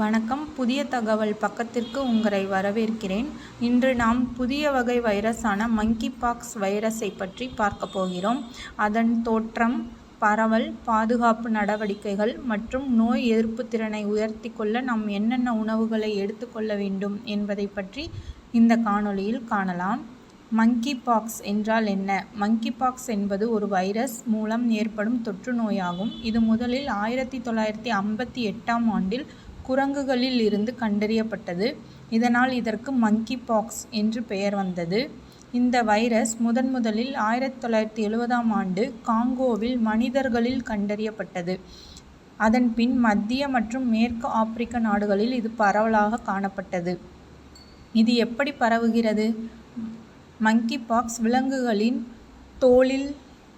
வணக்கம். புதிய தகவல் பக்கத்திற்கு உங்களை வரவேற்கிறேன். இன்று நாம் புதிய வகை வைரஸான மங்கி பாக்ஸ் வைரஸை பற்றி பார்க்க போகிறோம். அதன் தோற்றம் பரவல் பாதுகாப்பு நடவடிக்கைகள் மற்றும் நோய் எதிர்ப்பு திறனை உயர்த்தி கொள்ள நாம் என்னென்ன உணவுகளை எடுத்துக்கொள்ள வேண்டும் என்பதை பற்றி இந்த காணொளியில் காணலாம். மங்கி பாக்ஸ் என்றால் என்ன? மங்கி பாக்ஸ் என்பது ஒரு வைரஸ் மூலம் ஏற்படும் தொற்று நோயாகும். இது முதலில் ஆயிரத்தி தொள்ளாயிரத்தி ஐம்பத்தி எட்டாம் ஆண்டில் குரங்குகளில் இருந்து கண்டறியப்பட்டது. இதனால் இதற்கு மங்கி பாக்ஸ் என்று பெயர் வந்தது. இந்த வைரஸ் முதன் முதலில் ஆயிரத்தி தொள்ளாயிரத்தி எழுபதாம் ஆண்டு காங்கோவில் மனிதர்களில் கண்டறியப்பட்டது. அதன்பின் மத்திய மற்றும் மேற்கு ஆப்பிரிக்க நாடுகளில் இது பரவலாக காணப்பட்டது. இது எப்படி பரவுகிறது? மங்கி பாக்ஸ் விலங்குகளின் தோலில்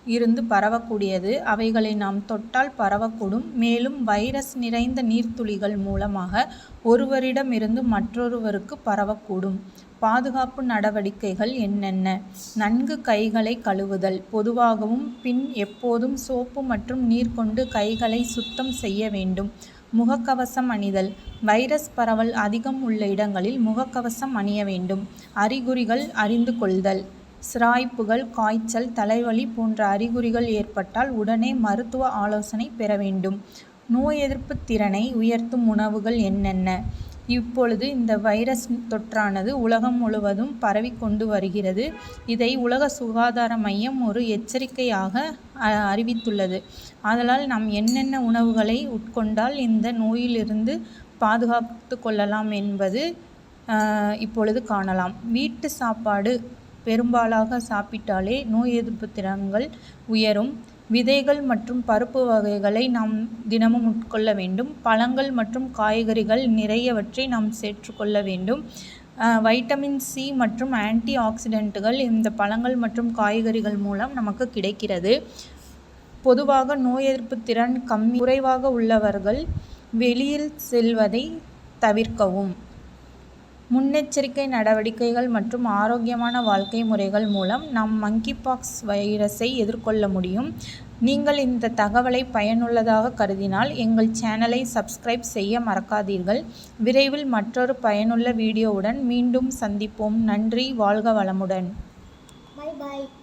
இருந்து பரவக்கூடியது. அவைகளை நாம் தொட்டால் பரவக்கூடும். மேலும் வைரஸ் நிறைந்த நீர்த்துளிகள் மூலமாக ஒருவரிடமிருந்து மற்றொருவருக்கு பரவக்கூடும். பாதுகாப்பு நடவடிக்கைகள் என்னென்ன? நன்கு கைகளை கழுவுதல் பொதுவாகவும் பின் எப்போதும் சோப்பு மற்றும் நீர் கொண்டு கைகளை சுத்தம் செய்ய வேண்டும். முகக்கவசம் அணிதல் வைரஸ் பரவல் அதிகம் உள்ள இடங்களில் முகக்கவசம் அணிய வேண்டும். அறிகுறிகள் அறிந்து கொள்தல். சிராய்ப்புகள் காய்ச்சல் தலைவலி போன்ற அறிகுறிகள் ஏற்பட்டால் உடனே மருத்துவ ஆலோசனை பெற வேண்டும். நோய் எதிர்ப்பு திறனை உயர்த்தும் உணவுகள் என்னென்ன? இப்பொழுது இந்த வைரஸ் தொற்றானது உலகம் முழுவதும் பரவிக்கொண்டு வருகிறது. இதை உலக சுகாதார மையம் ஒரு எச்சரிக்கையாக அறிவித்துள்ளது. ஆதலால் நாம் என்னென்ன உணவுகளை உட்கொண்டால் இந்த நோயிலிருந்து பாதுகாத்து கொள்ளலாம் என்பது இப்பொழுது காணலாம். வீட்டு சாப்பாடு பெரும்பாலாக சாப்பிட்டாலே நோய் எதிர்ப்பு திறன்கள் உயரும். விதைகள் மற்றும் பருப்பு வகைகளை நாம் தினமும் உட்கொள்ள வேண்டும். பழங்கள் மற்றும் காய்கறிகள் நிறையவற்றை நாம் சேர்த்துக்கொள்ள வேண்டும். வைட்டமின் சி மற்றும் ஆன்டி ஆக்சிடென்ட்டுகள் இந்த பழங்கள் மற்றும் காய்கறிகள் மூலம் நமக்கு கிடைக்கிறது. பொதுவாக நோய் எதிர்ப்பு திறன் கம்மி குறைவாக உள்ளவர்கள் வெளியில் செல்வதை தவிர்க்கவும். முன்னெச்சரிக்கை நடவடிக்கைகள் மற்றும் ஆரோக்கியமான வாழ்க்கை முறைகள் மூலம் நாம் மங்கி பாக்ஸ் வைரஸை எதிர்கொள்ள முடியும். நீங்கள் இந்த தகவலை பயனுள்ளதாக கருதினால் எங்கள் சேனலை சப்ஸ்கிரைப் செய்ய மறக்காதீர்கள். விரைவில் மற்றொரு பயனுள்ள வீடியோவுடன் மீண்டும் சந்திப்போம். நன்றி வாழ்க வளமுடன். Bye பாய்